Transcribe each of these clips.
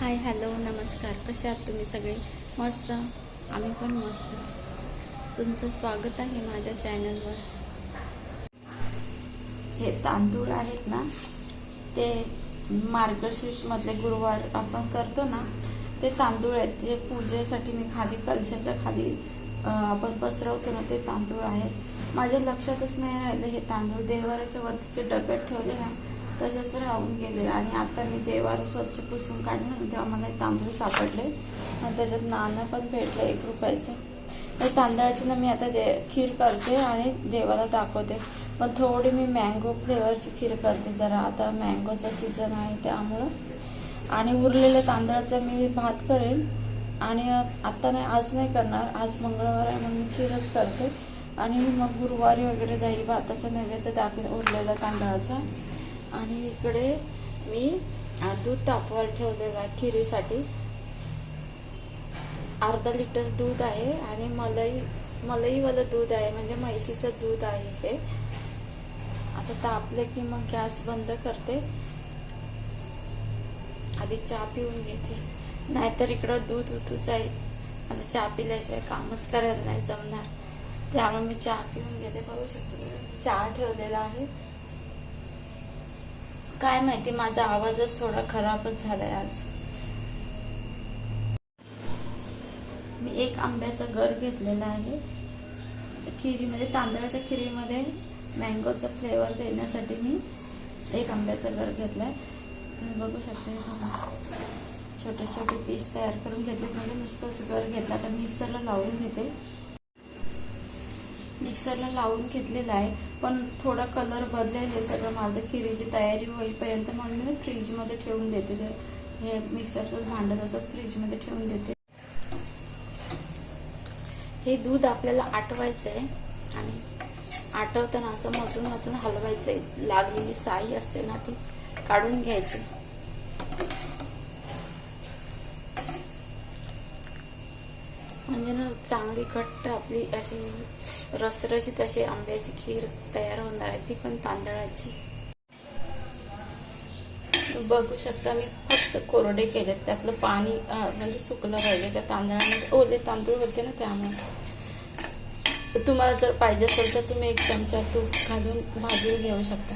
Hi hello नमस्कार. कसे आहात तुम्ही सगळे? मस्त. आम्ही पण मस्त. तुमचं स्वागत आहे माझ्या चॅनलवर. हे तांदूळ आहेत ना ते मार्गशीर्षमधले गुरुवार आपण करतो ना ते तांदूळ आहेत. जे पूजेसाठी मी खाली कलशाच्या खाली आपण पसरवतो ना ते तांदूळ आहेत. माझ्या लक्षातच नाही राहिलं हे तांदूळ. देवाराच्या वरतीचे डब्यात ठेवले ना तसेच राहून गेले. आणि आता मी देवार स्वच्छ पुसून काढलं तेव्हा मला तांदूळ सापडले. आणि त्याच्यात नाणं पण भेटलं एक रुपयाचं. तर तांदळाची ना मी आता दे खीर करते आणि देवाला दाखवते. पण थोडी मी मँगो फ्लेवरची खीर करते जरा. आता मँगोचा सीझन आहे त्यामुळं. आणि उरलेल्या तांदळाचा मी भात करेन. आणि आता नाही आज नाही करणार. आज मंगळवार आहे म्हणून मी खीरच करते. आणि मग गुरुवारी वगैरे दही भाताचा नैवेद्य दाखवेन उरलेला तांदळाचा. आणि इकडे मी दूध तापवायला ठेवलेलं आहे खिरीसाठी. अर्धा लिटर दूध आहे आणि मलाई मलईवालं दूध आहे म्हणजे म्हैशीचं दूध आहे हे. आता तापले की मग गॅस बंद करते. आधी चहा पिऊन घेते. नाहीतर इकडं दूध उतूच आहे आणि चहा पिल्याशिवाय कामच करायला नाही जमणार. त्यामुळे मी चहा पिऊन घेते. बघू शकते चहा ठेवलेला आहे. काय माहिती माझा आवाजच थोडा खराबच झालाय आज. मी एक आंब्याचा गर घेतलेला आहे. खिरीमध्ये तांदळाच्या खिरीमध्ये मँगोचा फ्लेवर देण्यासाठी मी एक आंब्याचा गर घेतलाय. तुम्ही बघू शकता छोटे छोटे पीस तयार करून घेतले म्हणजे नुसतंच गर घेतला तर मिक्सरला लावून घेते. मिक्सरला लावून घेतलेला आहे. पण थोडा कलर बदलेल हे सगळं माझं खिरीची तयारी होईपर्यंत म्हणून मी फ्रीजमध्ये ठेवून देते. ते हे मिक्सरचं भांडं तसंच फ्रीजमध्ये ठेवून देते. हे दूध आपल्याला आटवायचं आहे आणि आटवताना असं मधून मधून हलवायचंय. लागलेली साई असते ना ती काढून घ्यायची. म्हणजे ना चांगली घट्ट आपली अशी रसरशीत अशी आंब्याची खीर तयार होणार आहे ती पण तांदळाची. बघू शकता मी फक्त कोरडे केलेत. त्यातलं पाणी म्हणजे सुकलं पाहिजे. त्या तांदळामध्ये ओले तांदूळ होते ना त्यामुळे. तुम्हाला जर पाहिजे असेल तर तुम्ही एक चमचा तूप घालून भाजून घेऊ शकता.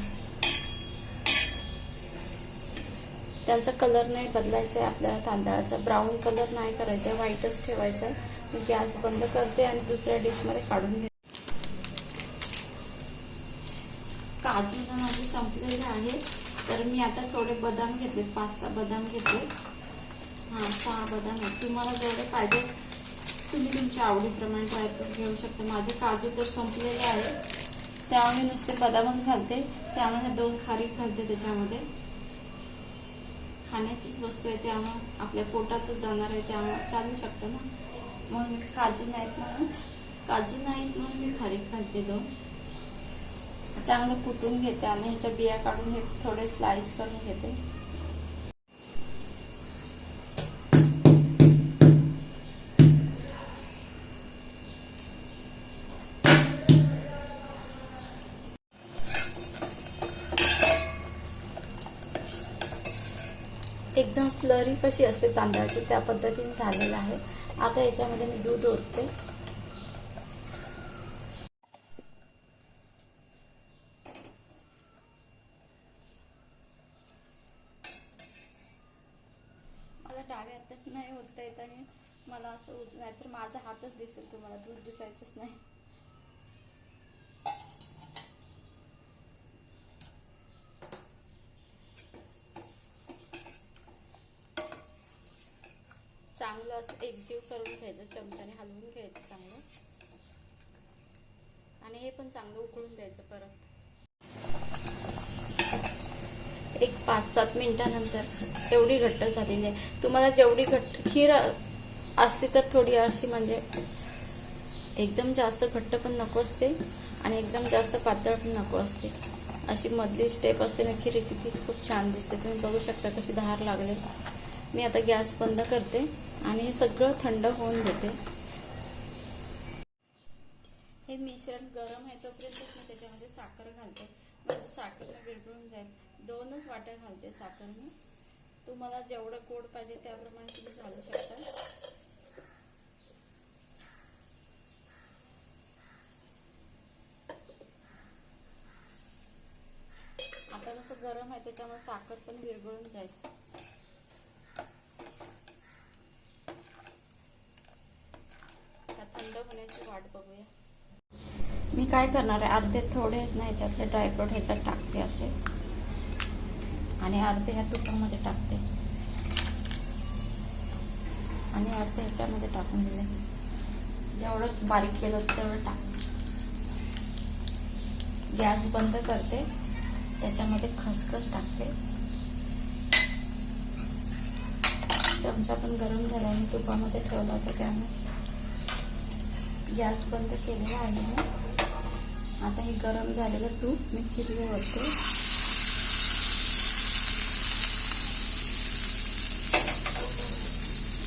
त्यांचा कलर नाही बदलायचा आहे आपल्याला तांदळाचा. ब्राऊन कलर नाही करायचा आहे व्हाईटच ठेवायचा आहे. मी गॅस बंद करते आणि दुसऱ्या डिशमध्ये काढून घेते. काजू ना माझे संपलेले आहे तर मी आता थोडे बदाम घेतले पाच सहा बदाम घेतले. हां सहा बदाम आहेत. तुम्हाला जेवढे पाहिजे तुम्ही तुमच्या आवडीप्रमाणे ड्रायफ्रूट घेऊ शकता. माझे काजू तर संपलेले आहे त्यामुळे नुसते बदामच घालते. त्यामुळे दोन खारीक घालते त्याच्यामध्ये. खाण्याचीच वस्तू आहे त्यामुळं आपल्या पोटातच जाणार आहे त्यामुळं चालू शकतं ना. म्हणून मी काजू नाहीत म्हणून काजू नाहीत म्हणून मी खारीक घालते दोन. चांगलं कुटून घेते आणि ह्याच्या बिया काढून हे थोडे स्लाइस करून घेते. एकदम स्लरी कशी असते तांदळाची त्या पद्धतीने झालेलं आहे. आता याच्यामध्ये मी दूध ओतते. मला डाव्या हातात नाही होता येत आणि मला असं उज नाही तर माझा हातच दिसेल तुम्हाला. दूध दिसायचंच नाही. चांगलं असं एकजीव करून घ्यायचं चमच्याने हलवून घ्यायचं चांगलं. आणि हे पण चांगलं उकळून द्यायचं परत. एक पाच सात मिनिटानंतर एवढी घट्ट झालेली आहे तुम्हाला जेवढी घट्ट खीर असते तर थोडी अशी म्हणजे एकदम जास्त घट्ट पण नको असते आणि एकदम जास्त पातळ पण नको असते. अशी मधली स्टेप असते ना खिरीची तीच खूप छान दिसते. तुम्ही बघू शकता कशी धार लागले मी आता गॅस बंद करते आणि हे सगळं थंड होऊन देते. हे मिश्रण गरम आहे तोपर्यंतच मी त्याच्यामध्ये साखर घालते. म्हणजे साखर विरघळून जाईल. दोनच वाट्या घालते साखर मी तुम्हाला जेवढं गोड पाहिजे त्याप्रमाणे तुम्ही घालू शकता. आता कसं गरम आहे त्याच्यामुळे साखर पण विरघळून जाईल आता थंड होण्याची वाट बघूया. मी काय करणार आहे अर्धे थोडे आहेत ना ह्याच्यातले ड्रायफ्रूट ह्याच्यात टाकते असे. आणि अर्धे ह्या तुपामध्ये टाकते. आणि अर्धे ह्याच्यामध्ये टाकून दिले. जेवढं बारीक केलं होतं तेवढं टाक गॅस बंद करते. त्याच्यामध्ये खसखस टाकते. चमचा पण गरम झाला आणि तुपामध्ये ठेवला होता त्यामुळे गॅस बंद केलेला आहे. मी आता हे गरम झालेलं तूप मी खिरले होते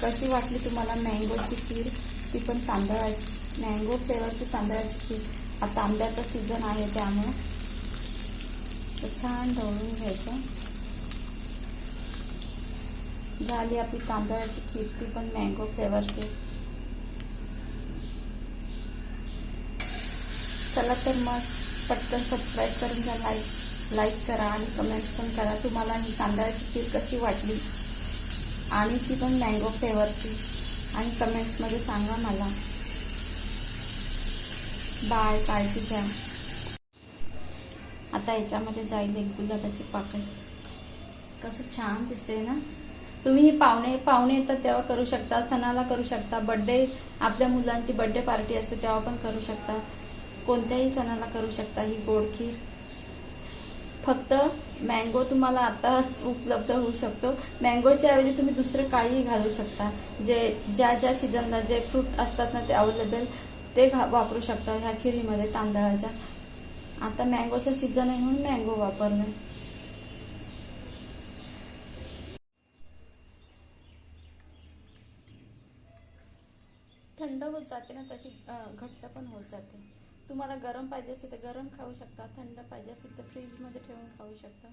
कशी वाटली तुम्हाला मँगोची खीर? ती पण तांदळाची मँगो फ्लेवरची तांदळाची खीर. आता आंब्याचा सीझन आहे त्यामुळे. तर छान ढवळून घ्यायचं. झाली आपली तांदळाची खीर ती पण मँगो फ्लेवरची. चला तर मग पटकन सबस्क्राईब करून घ्या लाईक लाईक करा आणि कमेंट्स पण करा. तुम्हाला ही तांदळाची खीर कशी वाटली? आणि ती पण मँगो फ्लेवरची आणि कमेंट्समध्ये सांगा मला. बाय काळजी घ्या. आता याच्यामध्ये जाईल एक गुलाबाची पाकळी. कसं छान दिसते ना? तुम्ही हे पाहुणे पाहुणे येतात तेव्हा करू शकता सणाला करू शकता बर्थडे आपल्या मुलांची बर्थडे पार्टी असते तेव्हा पण करू शकता. कोणत्याही सणाला करू शकता ही गोड खीर. फक्त मँगो तुम्हाला आताच उपलब्ध होऊ शकतो. मँगोच्या ऐवजी तुम्ही दुसरं काहीही घालू शकता. जे ज्या ज्या सीझनला जे फ्रूट असतात ना ते अवेलेबल ते घा वापरू शकता ह्या खिरीमध्ये तांदळाच्या. आता मँगोचा सीझन आहे म्हणून मँगो वापरणे थंड होत जाते ना तशी घट्ट पण होत जाते. तुम्हाला गरम पाहिजे असेल तर गरम खाऊ शकता थंड पाहिजे असेल तर फ्रीजमध्ये ठेवून खाऊ शकता.